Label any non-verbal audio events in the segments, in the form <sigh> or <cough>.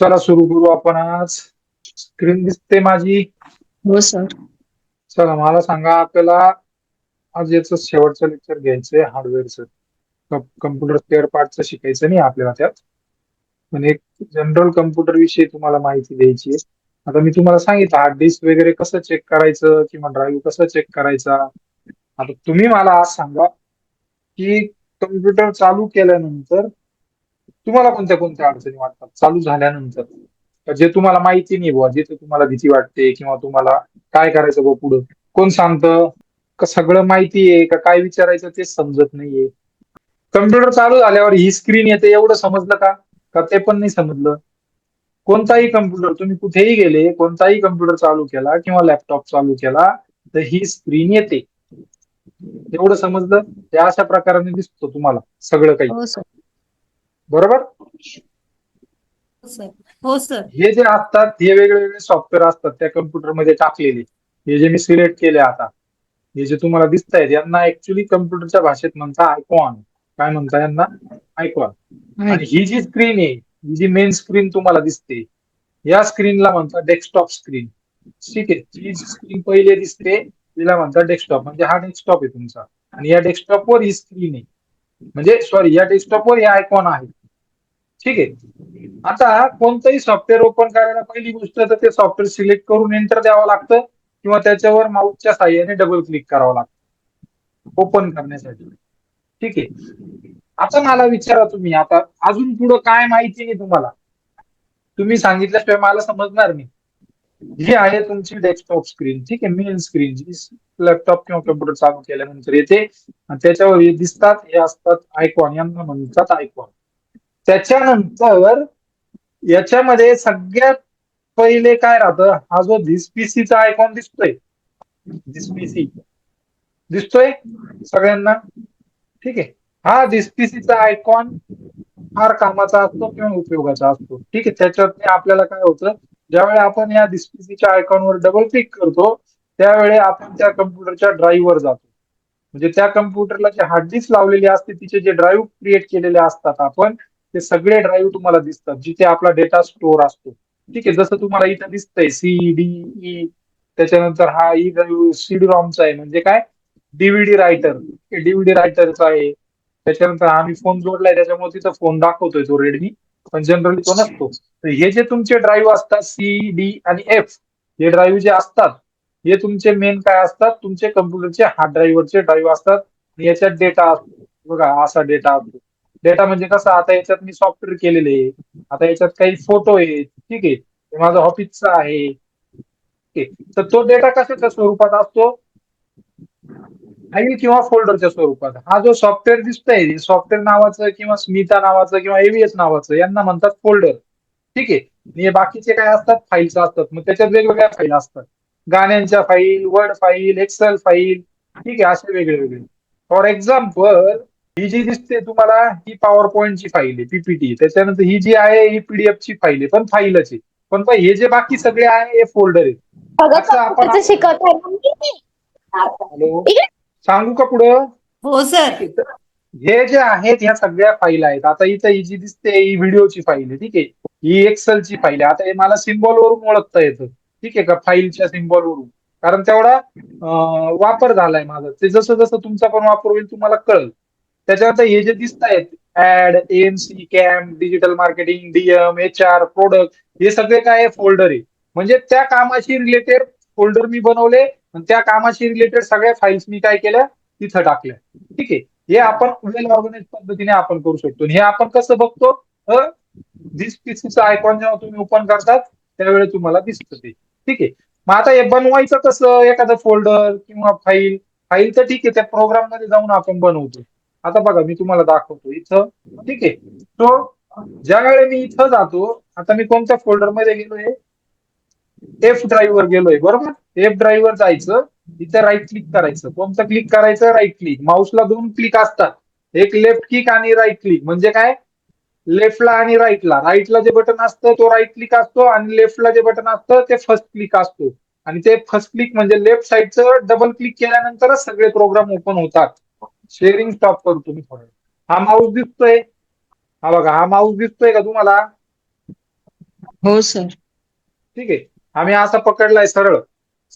चला सुरू करू आपण आज. स्क्रीन दिसते माझी. हो सर चला मला सांगा आपल्याला आज याचं शेवटचं लेक्चर घ्यायचंय हार्डवेअरचं कम्प्युटर स्पेअर पार्टचं शिकायचं नाही आपल्याला त्यात. पण एक जनरल कम्प्युटर विषयी तुम्हाला माहिती द्यायची आहे. आता मी तुम्हाला सांगितलं हार्ड डिस्क वगैरे कसं चेक करायचं किंवा ड्राईव्ह कसं चेक करायचा. आता तुम्ही मला आज सांगा की कम्प्युटर चालू केल्यानंतर तुम्हाला कोणत्या कोणत्या अडचणी वाटतात? चालू झाल्यानंतर. जे तुम्हाला माहिती नाही बुवा जिथे तुम्हाला भीती वाटते किंवा तुम्हाला काय करायचं बुवा पुढं कोण सांगतं? का सगळं माहिती आहे का काय विचारायचं तेच समजत नाहीये. कम्प्युटर चालू झाल्यावर ही स्क्रीन येते एवढं समजलं का? का ते पण नाही समजलं? कोणताही कम्प्युटर तुम्ही कुठेही गेले कोणताही कम्प्युटर चालू केला किंवा लॅपटॉप चालू केला तर ही स्क्रीन येते. एवढं समजलं? ते अशा प्रकाराने दिसतो तुम्हाला सगळं काही. हो बरोबर? सर. हो सर. हे जे असतात हे वेगळे वेगळे सॉफ्टवेअर असतात त्या कम्प्युटरमध्ये टाकलेले. हे जे मी सिलेक्ट केले आता हे जे तुम्हाला दिसत आहेत यांना ऍक्च्युली कम्प्युटरच्या भाषेत म्हणता आयकॉन काय म्हणता यांना? आयकॉन आणि ही जी स्क्रीन आहे ही जी मेन स्क्रीन तुम्हाला दिसते या स्क्रीनला म्हणतात डेस्कटॉप स्क्रीन ठीक आहे? जी स्क्रीन पहिले दिसते तिला म्हणतात डेस्कटॉप म्हणजे हा डेस्कटॉप आहे तुमचा. आणि या डेस्कटॉपवर ही स्क्रीन आहे. म्हणजे सॉरी या डेस्कटॉपवर हे आयकॉन आहे. ठीक आहे. आता कोणतंही सॉफ्टवेअर ओपन करायला पहिली गोष्ट तर ते सॉफ्टवेअर सिलेक्ट करून एंटर द्यावं लागतं किंवा त्याच्यावर माऊसच्या साह्याने डबल क्लिक करावं लागतं. ओपन करण्यासाठी. ठीक आहे. आता मला विचारा तुम्ही आता अजून पुढं काय माहिती नाही तुम्हाला? तुम्ही सांगितल्याशिवाय मला समजणार नाही. जी आहे तुमची डेस्कटॉप स्क्रीन ठीक आहे मेन स्क्रीन जी लॅपटॉप किंवा कम्प्युटर चालू केल्यानंतर येते. आणि त्याच्यावर हे दिसतात हे असतात आयकॉन यांना म्हणतात आयकॉन त्याच्यानंतर याच्यामध्ये सगळ्यात पहिले काय राहतं? हा जो दिसपीसीचा आयकॉन दिसतोय. दिसपीसी. दिसतोय सगळ्यांना? ठीक. आहे हा धिसपीसीचा आयकॉन फार कामाचा असतो किंवा उपयोगाचा असतो. ठीक. आहे त्याच्यात आपल्याला काय होतं? ज्यावेळी आपण या डिस्पीसीच्या आयकॉनवर डबल क्लिक करतो त्यावेळी आपण त्या कम्प्युटरच्या ड्राईव्हवर जातो. म्हणजे त्या कम्प्युटरला जे हार्ड डिस्क लावलेली असते तिचे जे ड्राईव्ह क्रिएट केलेले असतात आपण ते सगळे ड्राईव्ह तुम्हाला दिसतात जिथे आपला डेटा स्टोअर असतो. ठीक आहे जसं तुम्हाला इथं दिसतंय सी डी ई त्याच्यानंतर हा ई ड्राईव्ह सी डी रॉमचा आहे. म्हणजे काय? डीव्हीडी रायटर डीव्हीडी रायटरचा आहे. त्याच्यानंतर आम्ही फोन जोडलाय त्याच्यामुळे तिथं फोन दाखवतोय तो रेडमी पण जनरली तो नसतो. तर हे जे तुमचे ड्राईव्ह असतात सी डी आणि एफ हे ड्राईव्ह जे असतात हे तुमचे मेन काय असतात? तुमचे कम्प्युटरचे हार्ड ड्राईव्हरचे ड्राईव्ह असतात. आणि याच्यात डेटा असतो. बघा असा डेटा असतो. डेटा म्हणजे कसं आता याच्यात मी सॉफ्टवेअर केलेले आहे. आता याच्यात काही फोटो आहेत. ठीक आहे. हे माझं ऑफिसचा आहे. ठीक आहे. तर तो डेटा कशाच्या स्वरूपात असतो? फाईल किंवा फोल्डरच्या स्वरूपात. हा जो सॉफ्टवेअर दिसतोय सॉफ्टवेअर नावाचं किंवा स्मिता नावाचं किंवा एव्हीएस नावाचं यांना म्हणतात फोल्डर ठीक आहे. आणि हे बाकीचे काय असतात? फाईल्स असतात. मग त्याच्यात वेगवेगळ्या फाईल असतात. गाण्यांच्या file word file excel file ठीक आहे. असे वेगळे वेगळे. फॉर एक्झाम्पल ही जी दिसते तुम्हाला ही पॉवर पॉईंटची फाईल आहे पीपीटी त्याच्यानंतर ही जी आहे ही पीडीएफ ची फाईल आहे. पण फाईलच आहे. पण हे जे बाकी सगळे आहे हे फोल्डर आहे हॅलो? सांगू का पुढं? हो सर. हे जे आहेत ह्या सगळ्या फाईल आहेत. आता इथं ही जी दिसते ही व्हिडिओची फाईल आहे ठीक आहे. ही एक्सेलची फाईल आहे. आता हे मला सिम्बॉल वरून ओळखता येतं. ठीक आहे का? फाईलच्या सिम्बॉल वरून. कारण तेवढा वापर झालाय माझा. ते जसं जसं तुमचा पण वापर होईल तुम्हाला कळल. त्याच्यावर हे जे दिसत आहेत add AMC camp digital marketing DM H R product हे सगळे काय फोल्डर आहे? म्हणजे त्या कामाशी रिलेटेड फोल्डर मी बनवले आणि त्या कामाशी रिलेटेड सगळ्या फाईल्स मी काय केल्या? तिथं टाकल्या. ठीक आहे? हे आपण वेल ऑर्गनाइज पद्धतीने आपण करू शकतो. हे आपण कसं बघतो? दिस पीसीचं आयकॉन जेव्हा तुम्ही ओपन करतात त्यावेळी तुम्हाला दिसतं ते. ठीक आहे? मग आता हे बनवायचं कसं? एखादं फोल्डर किंवा फाईल फाईल तर ठीक आहे त्या प्रोग्राममध्ये जाऊन आपण बनवतो. आता बघा मी तुम्हाला दाखवतो इथं. ठीक आहे. तो ज्या वेळेला मी इथं जातो आता मी कोणत्या फोल्डरमध्ये गेलोय एफ ड्राईव्हर गेलोय बरोबर? एफ ड्राईव्हर जायचं इथं राईट क्लिक करायचं. कोणतं क्लिक करायचं? राईट क्लिक माऊसला दोन क्लिक असतात. एक लेफ्ट क्लिक आणि राईट क्लिक म्हणजे काय? लेफ्टला आणि राईटला राईटला जे बटन असतं तो राईट क्लिक असतो आणि लेफ्टला जे बटन असतं ते फर्स्ट क्लिक असतो. आणि ते फर्स्ट क्लिक म्हणजे लेफ्ट साईडचं डबल क्लिक केल्यानंतरच सगळे प्रोग्राम ओपन होतात. शेअरिंग स्टॉप करतो मी थोडं. हा माऊस दिसतोय. हा बघा हा माऊस दिसतोय का तुम्हाला? हो सर ठीक आहे. आम्ही असा पकडलाय सरळ.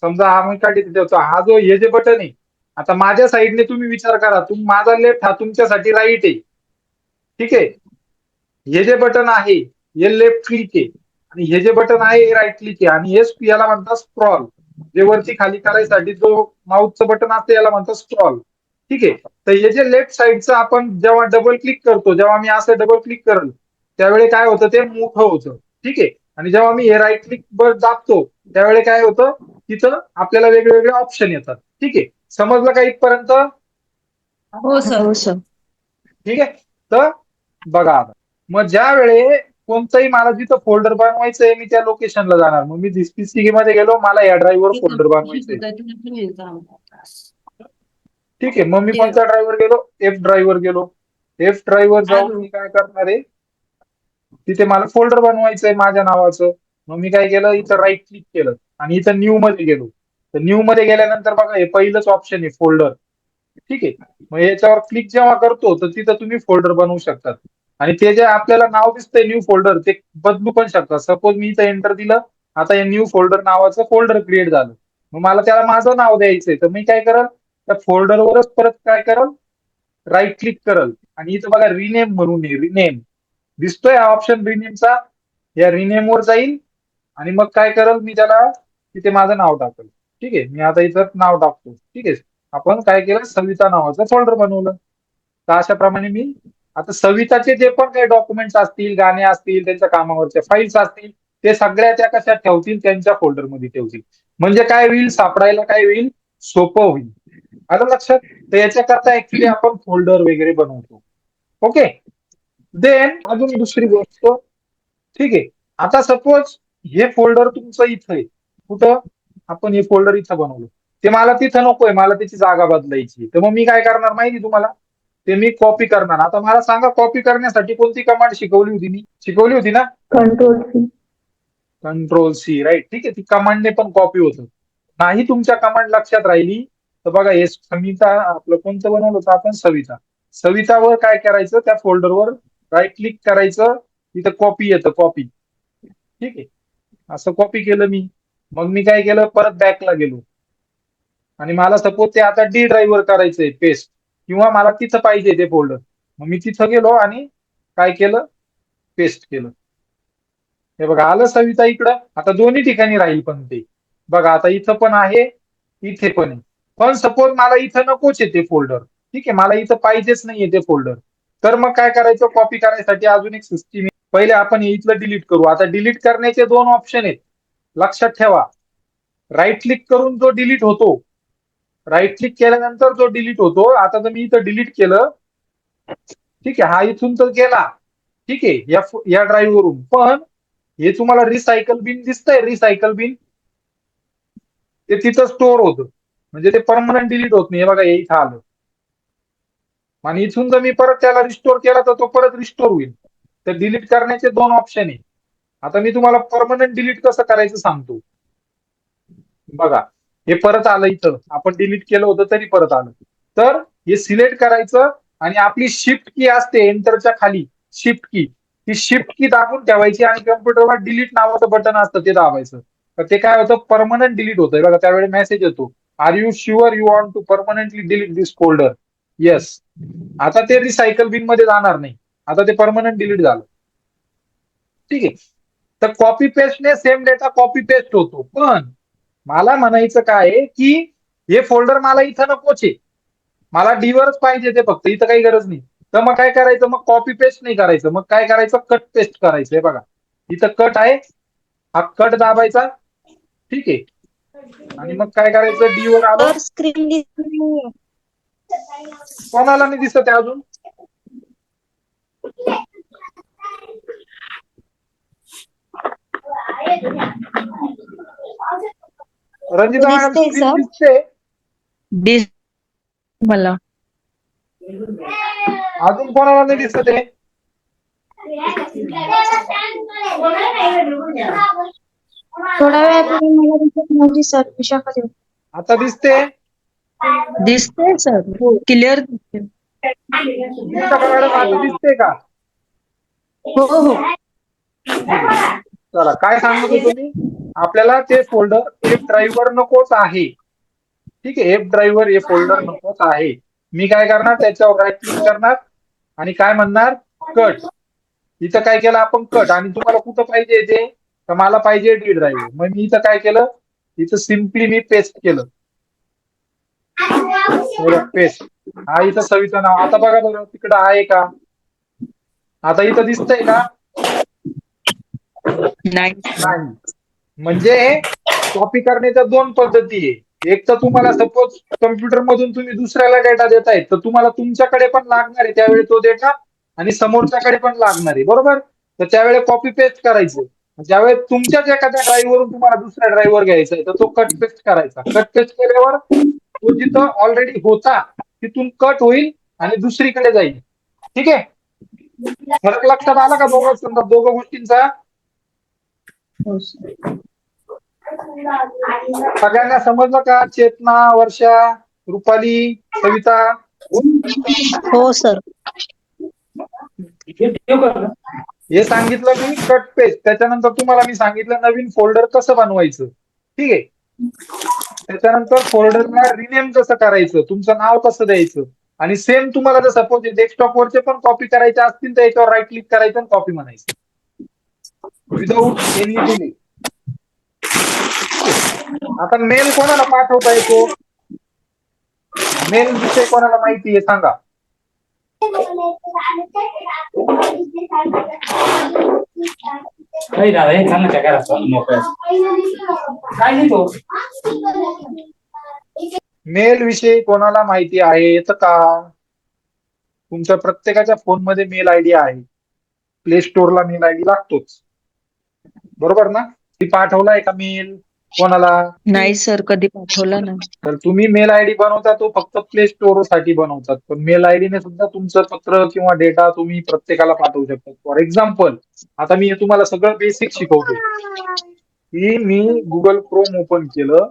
समजा आम्ही काढी देतो हा जो हे जे बटन आहे आता माझ्या साईडने तुम्ही विचार करा. तुम माझा लेफ्ट हा तुमच्यासाठी राईट आहे. ठीक आहे? हे जे बटन आहे हे लेफ्ट क्लिक आहे. आणि हे जे बटन आहे हे राईट क्लिक आहे. आणि हे याला म्हणतात स्क्रॉल जे वरती खाली करायसाठी जो माऊसचं बटन असतं याला म्हणतात स्क्रॉल ठीक आहे. तर हे जे लेफ्ट साईडचं आपण जेव्हा डबल क्लिक करतो जेव्हा मी असं डबल क्लिक करल त्यावेळी काय होतं? ते मोठं होतं. ठीक आहे. आणि जेव्हा मी हे राईट क्लिक वर दाबतो त्यावेळी काय होतं? तिथं आपल्याला वेगवेगळे ऑप्शन येतात. ठीक आहे. समजलं का इथपर्यंत? हो सर हो सर ठीक आहे. तर बघा आता. मग ज्या वेळे कोणतंही मला जिथं फोल्डर बनवायचंय मी त्या लोकेशनला जाणार. मग मी पीसीके मध्ये गेलो मला या ड्राईव्हवर फोल्डर बनवायचंय. ठीक आहे मग मी कोणत्या ड्राईव्हवर गेलो? एफ ड्राईव्हवर गेलो. एफ ड्राईव्हवर जाऊन मी काय करणार आहे? तिथे मला फोल्डर बनवायचंय माझ्या नावाचं. मग मी काय केलं? इथं राईट क्लिक केलं. आणि इथं न्यू मध्ये गेलो. तर न्यू मध्ये गेल्यानंतर बघा हे पहिलंच ऑप्शन आहे फोल्डर ठीक आहे. मग याच्यावर क्लिक जेव्हा करतो तर तिथं तुम्ही फोल्डर बनवू शकतात. आणि ते जे आपल्याला नाव दिसतंय न्यू फोल्डर ते बदलू पण शकतात. सपोज मी इथं एंटर दिलं आता हे न्यू फोल्डर नावाचं फोल्डर क्रिएट झालं. मग मला त्याला माझं नाव द्यायचंय. तर मी काय करल? त्या फोल्डरवरच परत काय कराल? राईट क्लिक कराल. आणि इथं बघा रिनेम म्हणून रिनेम दिसतोय हा ऑप्शन रिनेमचा या रिनेम वर जाईल आणि मग काय करल मी त्याला? तिथे माझं नाव टाकल. ठीक आहे? मी आता इथं नाव टाकतो. ठीक आहे? आपण काय केलं? सविता नावाचं फोल्डर बनवलं. तर अशाप्रमाणे मी आता सविताचे जे पण काही डॉक्युमेंट्स असतील गाणे असतील त्यांच्या कामावरच्या फाईल्स असतील ते सगळ्या त्या कशा ठेवतील? त्यांच्या फोल्डरमध्ये ठेवतील. म्हणजे काय होईल? सापडायला काय होईल? सोपं होईल. आलं लक्षात तर याच्याकरता ऍक्च्युली आपण फोल्डर वगैरे बनवतो. ओके देन अजून दुसरी गोष्ट ठीक आहे. आता सपोज हे फोल्डर तुमचं इथं आहे. कुठं? आपण हे फोल्डर इथं बनवलं. ते मला तिथं नकोय मला त्याची जागा बदलायची तर मग मी काय करणार माहिती तुम्हाला? ते मी कॉपी करणार. आता मला सांगा कॉपी करण्यासाठी कोणती कमांड शिकवली होती मी? शिकवली होती ना? Control C control C right ठीक आहे. ती कमांडने पण कॉपी होतं. नाही तुमच्या कमांड लक्षात राहिली तर बघा हे सविता आपलं कोणतं बनवलं होतं आपण? सविता. सवितावर काय करायचं? त्या फोल्डरवर राईट क्लिक करायचं. तिथं कॉपी येतं कॉपी ठीक आहे? असं कॉपी केलं मी. मग मी काय केलं? परत बॅकला गेलो. आणि मला सपोज ते आता डी ड्राईव्हवर करायचंय पेस्ट किंवा मला तिथं पाहिजे ते फोल्डर मग मी तिथं गेलो आणि काय केलं? पेस्ट केलं. हे बघा आलं सविता इकडं. आता दोन्ही ठिकाणी राहील पण ते. बघा आता इथं पण आहे इथे पण आहे. पण सपोज मला इथं नकोच आहे ते फोल्डर ठीक आहे मला इथं पाहिजेच नाहीये ते फोल्डर तर मग काय करायचं? कॉपी करायसाठी अजून एक सिस्टीम आहे. पहिले आपण हे इथलं डिलीट करू. आता डिलीट करण्याचे दोन ऑप्शन आहेत. लक्षात ठेवा. राईट क्लिक करून जो डिलीट होतो राईट क्लिक केल्यानंतर जो डिलीट होतो आता जर मी इथं डिलीट केलं ठीक आहे हा इथून तर गेला. ठीक आहे या या ड्राईव्ह वरून. पण हे तुम्हाला रिसायकल बिन दिसतंय. रिसायकल बिन ते तिथं स्टोअर होतं. म्हणजे ते परमनंट डिलीट होत नाही. हे बघा हे इथं आलं. आणि इथून जर मी परत त्याला रिस्टोर केला तर तो परत रिस्टोर होईल. तर डिलीट करण्याचे दोन ऑप्शन आहे. आता मी तुम्हाला परमनंट डिलीट कसं करायचं सांगतो. बघा हे परत आलं इथं. आपण डिलीट केलं होतं तरी परत आलं. तर हे सिलेक्ट करायचं आणि आपली शिफ्ट की असते एंटरच्या खाली. शिफ्ट की ती शिफ्ट की दाबून ठेवायची आणि कम्प्युटरवर डिलीट नावाचं बटन असतं ते दाबायचं. तर ते काय होतं? परमनंट डिलीट होतंय. बघा त्यावेळी मेसेज येतो. Are you sure you want to permanently delete this folder yes आता ते रिसायकल बिनमध्ये जाणार नाही. आता ते परमनंट डिलीट झालं. ठीक आहे. तर कॉपी पेस्टने सेम डेटा कॉपी पेस्ट होतो. पण मला म्हणायचं काय की हे फोल्डर मला इथं नकोच आहे मला डीवरच पाहिजे ते फक्त. इथं काही गरज नाही. तर मग काय करायचं? मग कॉपी पेस्ट नाही करायचं. मग काय करायचं? कट पेस्ट करायचं. हे बघा. इथं कट आहे. हा कट दाबायचा. ठीक आहे. आणि मग काय करायचं? डी वर आलं. स्क्रीन कोणाला नाही दिसत आहे अजून? रंजिता मॅडम दिसतंय, screen sir. दिसते. दिस मला. अजून कोणाला नाही दिसत आहे? थोडा वेळापूर्वी मला दिसत नव्हती सर. विशाखा देव आता दिसते? दिसते सर. क्लिअर दिसते. गीता मॅडम आता दिसते का? हो हो. चला काय सांगत होतो मी आपल्याला ते फोल्डर एफ ड्राईव्हवर नकोच आहे. ठीक आहे एफ ड्राईव्हवर हे फोल्डर नकोच आहे. मी काय करणार? त्याच्यावर राईट क्लिक करणार आणि काय म्हणणार? कट इथं काय केलं आपण? कट आणि तुम्हाला कुठं पाहिजे ते तर मला पाहिजे डी ड्राईव्ह मग मी इथं काय केलं? इथं सिम्पली मी पेस्ट केलं. पेस्ट हा इथं सविता नाव. आता बघा बरं तिकडं आहे का? आता इथं दिसतंय का? नाही. नाही. म्हणजे कॉपी करण्याच्या दोन पद्धती आहे. एक तर तुम्हाला सपोज कम्प्युटर मधून तुम्ही दुसऱ्याला डेटा देताय तर तुम्हाला तुमच्याकडे पण लागणार आहे. त्यावेळी तो डेटा आणि समोरच्याकडे पण लागणार आहे. बरोबर? तर त्यावेळी कॉपी पेस्ट करायचं. ज्यावेळेस तुमच्याच एखाद्या ड्राईव्ह वरून तुम्हाला दुसऱ्या ड्राईव्हवर घ्यायचा आहे तर तो कट पेस्ट करायचा. कट पेस्ट केल्यावर तो जिथं ऑलरेडी होता तिथून कट होईल आणि दुसरीकडे जाईल. ठीक आहे? फरक लक्षात आला का दोघं? समजा दोघं गोष्टींचा? हो सर सगळ्यांना समजलं का? चेतना वर्षा रुपाली सविता? हो सर. हे सांगितलं मी कट पेस्ट त्याच्यानंतर तुम्हाला मी सांगितलं नवीन फोल्डर कसं बनवायचं. ठीक आहे? त्याच्यानंतर फोल्डरला रिनेम कसं करायचं? तुमचं नाव कसं द्यायचं? आणि सेम तुम्हाला जर सपोज डेस्कटॉप वरचे पण कॉपी करायचे असतील तर याच्यावर राईट क्लिक करायचं आणि कॉपी म्हणायचं. विदाऊट एनी डिले आता मेल कोणाला पाठवता येतो? मेल विषय कोणाला माहिती आहे? सांगा. नाही दादा हे सांग ना त्या घरात मोकळ्या काय लिहितो मेल विषयी कोणाला माहिती आहे येतं का? तुमच्या प्रत्येकाच्या फोनमध्ये मेल आयडी आहे. प्ले स्टोअरला मेल आयडी लागतोच. बरोबर ना? ती पाठवलाय का मेल. कोणाला? नाही सर कधी पाठवला नाही. तर तुम्ही मेल आयडी बनवता तो फक्त प्ले स्टोअरसाठी बनवतात. पण मेल आयडीने सुद्धा तुमचं पत्र किंवा डेटा तुम्ही प्रत्येकाला पाठवू शकता फॉर एक्झाम्पल आता मी तुम्हाला सगळं बेसिक शिकवतो की मी गुगल क्रोम ओपन केलं.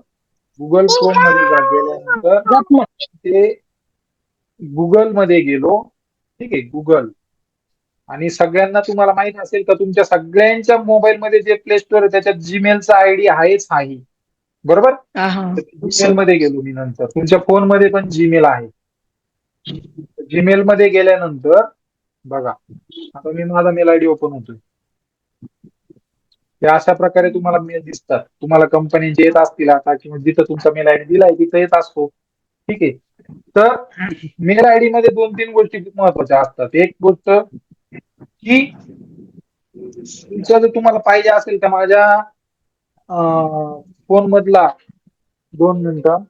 गुगल क्रोममध्ये गेल्यानंतर ते गुगलमध्ये गेलो. ठीक आहे गुगल आणि सगळ्यांना तुम्हाला माहीत असेल का तुमच्या सगळ्यांच्या मोबाईल मध्ये जे प्ले स्टोअर आहे त्याच्यात जीमेलचा आयडी आहेच आहे बरोबर? जीमेल मध्ये गेलो मी नंतर. तुमच्या फोनमध्ये पण जीमेल आहे. जीमेल मध्ये गेल्यानंतर बघा आता मी माझा मेल आयडी ओपन होतोय. हे अशा प्रकारे तुम्हाला मेल दिसतात. तुम्हाला कंपनीचे येत असतील आता किंवा जिथं तुमचा मेल आयडी दिलाय तिथं येत असतो. ठीक आहे? तर मेल आयडी मध्ये दोन तीन गोष्टी खूप महत्त्वाच्या असतात. एक गोष्ट की तुमचं जर तुम्हाला पाहिजे असेल तर माझ्या फोन मधला दोन मिनिटं.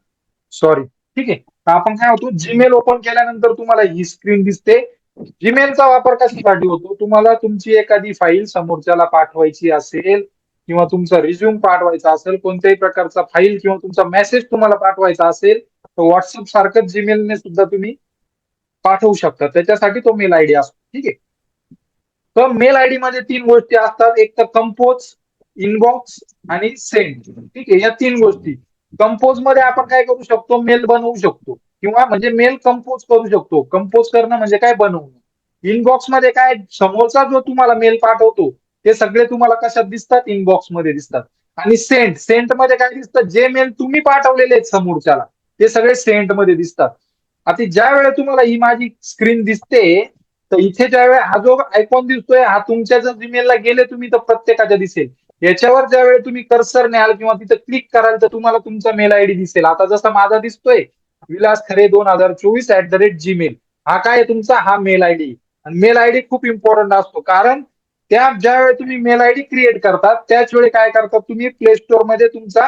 सॉरी ठीक आहे. आपण काय होतो जीमेल ओपन केल्यानंतर तुम्हाला ही स्क्रीन दिसते. जीमेलचा वापर कशासाठी होतो? तुम्हाला तुमची एखादी फाईल समोरच्याला पाठवायची असेल किंवा तुमचा रिझ्यूम पाठवायचा असेल कोणत्याही प्रकारचा फाईल किंवा तुमचा मेसेज तुम्हाला पाठवायचा असेल तर व्हॉट्सअप सारखं जीमेलने सुद्धा तुम्ही पाठवू शकता. त्याच्यासाठी तो मेल आयडी असतो. ठीक आहे. तर मेल आयडी मध्ये तीन गोष्टी असतात. एक तर कंपोज इनबॉक्स आणि सेंड ठीक आहे या तीन गोष्टी. कंपोजमध्ये आपण काय करू शकतो? मेल बनवू शकतो. किंवा म्हणजे मेल कंपोज करू शकतो. कंपोज करणं म्हणजे काय बनवणं? इनबॉक्समध्ये काय? समोरचा जो तुम्हाला मेल पाठवतो ते सगळे तुम्हाला कशात दिसतात? इनबॉक्समध्ये दिसतात. आणि सेंट सेंटमध्ये काय दिसतं? जे मेल तुम्ही पाठवलेले आहेत समोरच्याला ते सगळे सेंटमध्ये दिसतात. आता ज्या वेळेला तुम्हाला ही माझी स्क्रीन दिसते तर इथे ज्यावेळेस हा जो आयकॉन दिसतोय हा तुमच्या जर जीमेलला गेले तुम्ही तर प्रत्येकाच्या दिसेल. याच्यावर ज्यावेळेस तुम्ही कर्सर न्याल किंवा तिथं क्लिक कराल तर तुम्हाला तुमचा मेल आयडी दिसेल. आता जसा माझा दिसतोय विलास खरे दोन हजार चोवीस ऍट द रेट जीमेल हा काय आहे तुमचा? हा मेल आयडी आणि मेल आयडी खूप इम्पॉर्टंट असतो. कारण त्या ज्यावेळी तुम्ही मेल आयडी क्रिएट करतात त्याच वेळी काय करतात तुम्ही? प्ले स्टोअरमध्ये तुमचा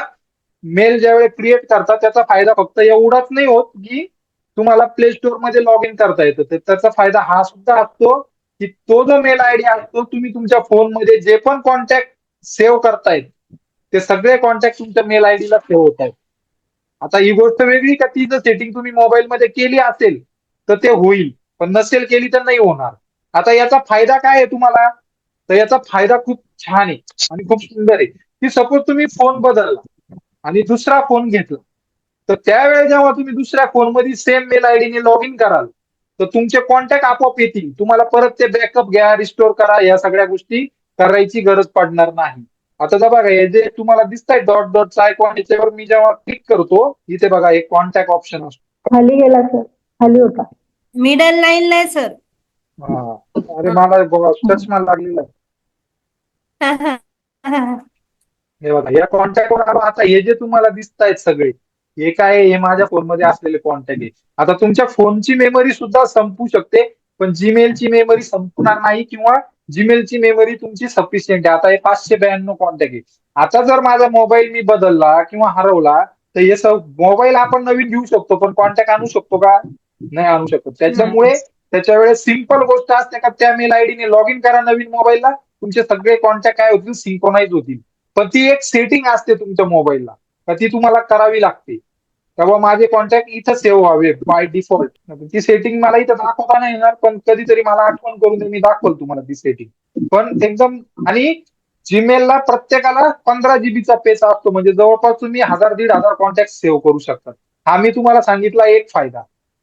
मेल ज्यावेळी क्रिएट करतात त्याचा फायदा फक्त एवढाच नाही होत की तुम्हाला प्ले स्टोअरमध्ये लॉग इन करता येतं. तर त्याचा फायदा हा सुद्धा असतो की तो जो मेल आयडी असतो तुम्ही तुमच्या फोनमध्ये जे पण कॉन्टॅक्ट सेव्ह करतायत ते सगळे कॉन्टॅक्ट तुमच्या मेल आयडीला सेव्ह होत आहेत आता ही गोष्ट वेगळी का ती जर सेटिंग तुम्ही मोबाईल मध्ये केली असेल तर ते होईल. पण नसेल केली तर नाही होणार. आता याचा फायदा काय आहे तुम्हाला? तर याचा फायदा खूप छान आहे आणि खूप सुंदर आहे. की सपोज तुम्ही फोन बदलला आणि दुसरा फोन घेतला. तर त्यावेळेस जेव्हा तुम्ही दुसऱ्या फोनमध्ये सेम मेल आयडीने लॉग इन कराल तर तुमचे कॉन्टॅक्ट आपोआप येतील. तुम्हाला परत ते बॅकअप घ्या रिस्टोर करा या सगळ्या गोष्टी करायची गरज पडणार नाही. आता जर बघा हे जे तुम्हाला दिसतंय डॉट डॉटचा आयकॉन याच्यावर मी जेव्हा क्लिक करतो इथे बघा एक कॉन्टॅक्ट ऑप्शन असतो. खाली गेला सर खाली होता. मिडल लाईनला आहे सर हा. अरे मला चष्मा लागलेला आहे. <laughs> हे बघा या कॉन्टॅक्ट वर आता हे जे तुम्हाला दिसत आहेत सगळे हे काय आहे? हे माझ्या फोनमध्ये असलेले कॉन्टॅक्ट आहे. आता तुमच्या फोनची मेमरी सुद्धा संपू शकते पण जीमेलची मेमरी संपणार नाही किंवा जीमेलची मेमरी तुमची सफिशियंट आहे. आता हे पाचशे ब्याण्णव कॉन्टॅक्ट आहे. आता जर माझा मोबाईल मी बदलला किंवा हरवला तर हे मोबाईल आपण नवीन घेऊ शकतो पण कॉन्टॅक्ट आणू शकतो का? नाही आणू शकतो. त्याच्यामुळे त्याच्या वेळेस सिंपल गोष्ट असते का? त्या मेल आयडीने लॉग इन करा नवीन मोबाईलला तुमचे सगळे कॉन्टॅक्ट काय होतील? सिंक्रोनाइज होतील. पण ती एक सेटिंग असते तुमच्या मोबाईलला ती तुम्हाला करावी लागते. तेव्हा माझे कॉन्टॅक्ट इथं सेव्ह व्हावे बाय डिफॉल्ट ती सेटिंग मला इथं दाखवता नाही येणार पण कधीतरी मला आठवण करून मी दाखवल तुम्हाला ती सेटिंग पण एकदम आणि जीमेलला प्रत्येकाला पंधरा जीबीचा पेज असतो. म्हणजे जवळपास तुम्ही हजार दीड हजार कॉन्टॅक्ट सेव्ह करू शकता हा मी तुम्हाला सांगितला एक फायदा.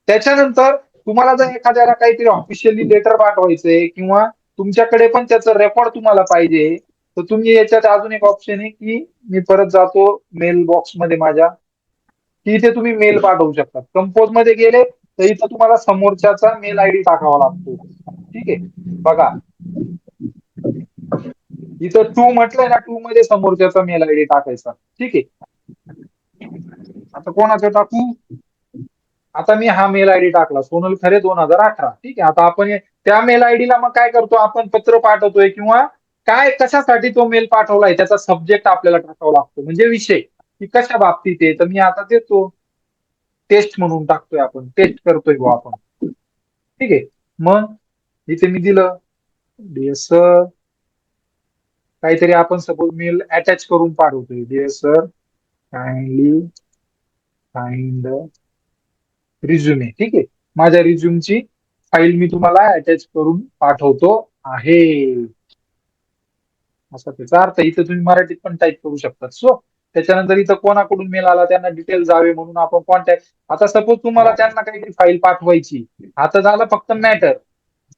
त्याच्यानंतर तुम्हाला जर एखाद्याला काहीतरी ऑफिशियली लेटर पाठवायचंय किंवा तुमच्याकडे पण त्याचं रेकॉर्ड तुम्हाला पाहिजे तर तुम्ही याच्यात अजून एक ऑप्शन आहे की मी परत जातो मेल बॉक्समध्ये माझ्या की इथे तुम्ही मेल पाठवू शकता. कंपोजमध्ये गेले तर इथं तुम्हाला समोरच्याचा मेल आयडी टाकावा लागतो. ठीक आहे? बघा. इथं टू म्हटलंय ना टू मध्ये समोरच्याचा मेल आयडी टाकायचा. ठीक आहे? आता कोणाचं टाकू? आता मी हा मेल आयडी टाकला. सोनल खरे दोन हजार अठरा. ठीक आहे? आता आपण त्या मेल आयडीला मग काय करतो? आपण पत्र पाठवतोय किंवा काय कशासाठी तो मेल पाठवलाय? त्याचा सब्जेक्ट आपल्याला टाकावा लागतो. म्हणजे विषय. की कशा बाबतीत आहे? तर मी आता देतो. टेस्ट म्हणून टाकतोय आपण. टेस्ट करतोय बुवा आपण. ठीक आहे? मग इथे मी दिलं. डिअर काहीतरी आपण सपोज मी अटॅच करून पाठवतोय. डिअर काइंडली फाइंड रिझ्युमे ठीक आहे? माझ्या रिझ्युमची फाईल मी तुम्हाला अटॅच करून पाठवतो आहे. असा त्याचा अर्थ इथे तुम्ही मराठीत पण टाईप करू शकता. सो त्याच्यानंतर इथं कोणाकडून मेल आला त्यांना डिटेल जावे म्हणून आपण कॉन्टॅक्ट आता सपोज तुम्हाला त्यांना काहीतरी फाईल पाठवायची. आता झालं फक्त मॅटर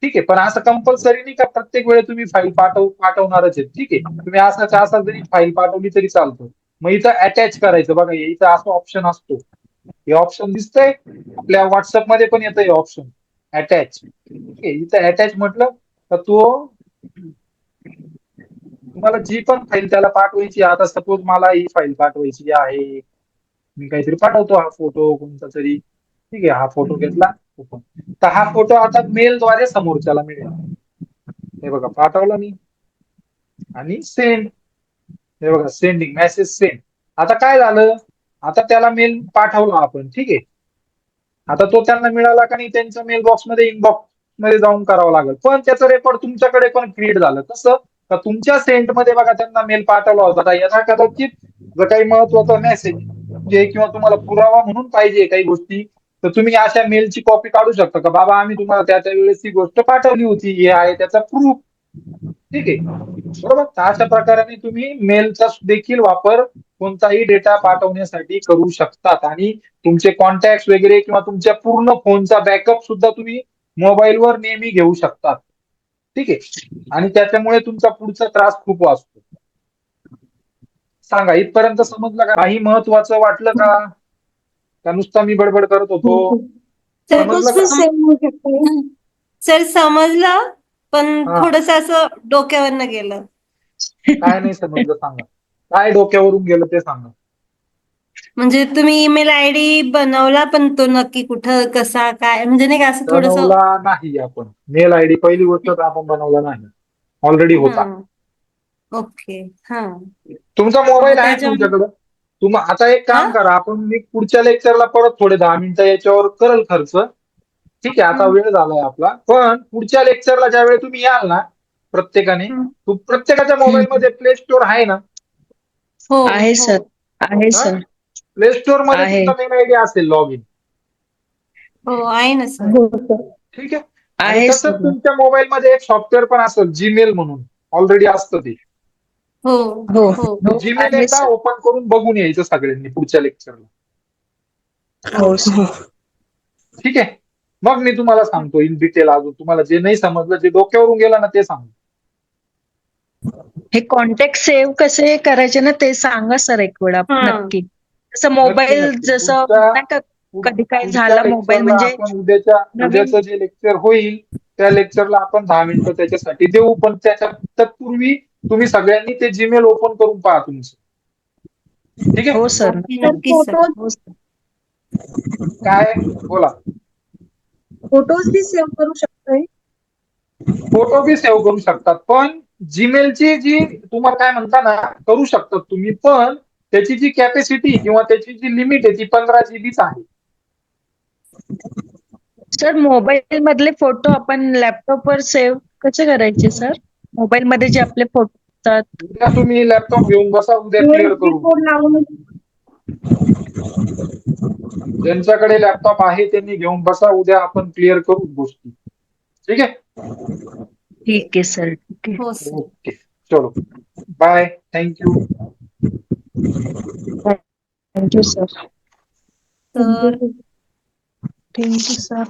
ठीक आहे पण असं कंपल्सरी नाही का प्रत्येक वेळी तुम्ही फाईल पाठव पाठवणारच आहे ठीक आहे तुम्ही असाच असा जरी फाईल पाठवली तरी चालतं. मग इथं अटॅच करायचं. बघा इथं असं ऑप्शन असतो. हे ऑप्शन दिसतंय. आपल्या व्हॉट्सअपमध्ये पण येतं हे ऑप्शन अटॅच ठीक आहे इथं अटॅच म्हटलं तर तो तुम्हाला जी पण फाईल त्याला पाठवायची आता सपोज मला ही फाईल पाठवायची आहे. मी काहीतरी पाठवतो हा फोटो कोणता तरी. ठीक आहे हा फोटो घेतला. तर हा फोटो आता मेलद्वारे समोरच्याला मिळेल. हे बघा पाठवला मी. आणि सेंड हे बघा सेंडिंग मेसेज सेंड आता काय झालं? आता त्याला मेल पाठवला आपण. ठीक आहे. आता तो त्यांना मिळाला का नाही त्यांच्या मेल बॉक्समध्ये इनबॉक्समध्ये जाऊन करावं लागेल. पण त्याचं रेकॉर्ड तुमच्याकडे पण क्रिएट झालं. कसं? तर तुमच्या सेंटमध्ये बघा त्यांना मेल पाठवला होता. आता याचा कदाचित जर काही महत्त्वाचा मेसेज जे म्हणजे किंवा तुम्हाला पुरावा म्हणून पाहिजे काही गोष्टी तर तुम्ही अशा मेलची कॉपी काढू शकता. का बाबा आम्ही तुम्हाला त्या वेळेस ही गोष्ट पाठवली होती हे आहे त्याचा प्रूफ ठीक आहे. बरोबर? अशा प्रकारे तुम्ही मेलचा देखील वापर कोणताही डेटा पाठवण्यासाठी करू शकतात. आणि तुमचे कॉन्टॅक्ट वगैरे किंवा तुमच्या पूर्ण फोनचा बॅकअप सुद्धा तुम्ही मोबाईलवर नेहमी घेऊ शकतात. ठीक आहे. आणि त्याच्यामुळे तुमचा पुढचा त्रास खूप वाचतो. सांगा इथपर्यंत समजलं का? काही महत्वाचं वाटलं का? का नुसता मी बडबड करत होतो? सर समजलं होऊ शकतो. सर समजलं पण हा. थोडस असं डोक्यावरनं गेलं. काय नाही समजलं सांगा. काय डोक्यावरून गेलं ते सांगा. म्हणजे तुम्ही ईमेल आयडी बनवला पण तो नक्की कुठं कसा काय? म्हणजे नाही का असं थोडस बनवला नाही आपण. मेल आयडी पहिली गोष्ट तर आपण बनवला नाही. ऑलरेडी होता. ओके हा. तुमचा मोबाईल आहे तुमच्याकडं. तुम आता एक काम हा? करा आपण मी पुढच्या लेक्चरला परत थोडे दहा मिनिटं याच्यावर करल खर्च. ठीक आहे आता. वेळ झालाय आपला. पण पुढच्या लेक्चरला ज्यावेळी तुम्ही याल ना प्रत्येकाने. तू प्रत्येकाच्या मोबाईल मध्ये प्ले स्टोर आहे ना? हो आहे हो. सर. आहे सर. प्ले स्टोरमध्ये मेल आयडी असेल लॉग इन हो आहे ना सर हो सर ठीक आहे? तसंच सर तुमच्या मोबाईल मध्ये एक सॉफ्टवेअर पण असेल जीमेल म्हणून. ऑलरेडी असतं ते. हो हो. हो. जीमेल आहे एकदा. ओपन करून बघून यायचं सगळ्यांनी पुढच्या लेक्चरला हो सर ठीक आहे? मग मी तुम्हाला सांगतो इन डिटेल अजून. तुम्हाला जे नाही समजलं जे डोक्यावरून गेलं ना ते सांगतो हे कॉन्टॅक्ट सेव्ह कसे करायचे ना ते सांगा सर एक वेळा. हा. नक्की. जसं मोबाईल. जसं तुमच्या- नाही का कधी काय झालं मोबाईल म्हणजे उद्याच्या उद्याचं जे लेक्चर होईल त्या लेक्चरला आपण दहा मिनिटं त्याच्यासाठी देऊ. पण त्याच्या तत्पूर्वी तुम्ही सगळ्यांनी ते जीमेल ओपन करून पहा तुमचं. ठीक आहे? हो सर नक्की सर फोटो हो सर. काय? बोला. फोटोज बी सेव्ह करू शकतोय. फोटो बी सेव्ह करू शकतात. पण जीमेलची जी तुम्हाला काय म्हणता ना करू शकतात तुम्ही पण त्याची जी कॅपॅसिटी किंवा त्याची जी लिमिट आहे ती पंधरा जीबीच आहे. सर मोबाईल मधले फोटो आपण लॅपटॉपवर सेव्ह कसे करायचे सर मोबाईल मध्ये जे आपले फोटो असतात. उद्या तुम्ही लॅपटॉप घेऊन बसा उद्या क्लिअर करू कोड लावून. ज्यांच्याकडे लॅपटॉप आहे त्यांनी घेऊन बसा उद्या आपण क्लिअर करू गोष्टी. ठीक आहे? ठीक आहे सर ठीक आहे. हो सर ओके. चलो. Bye thank you thank you sir तर थँक्यू सर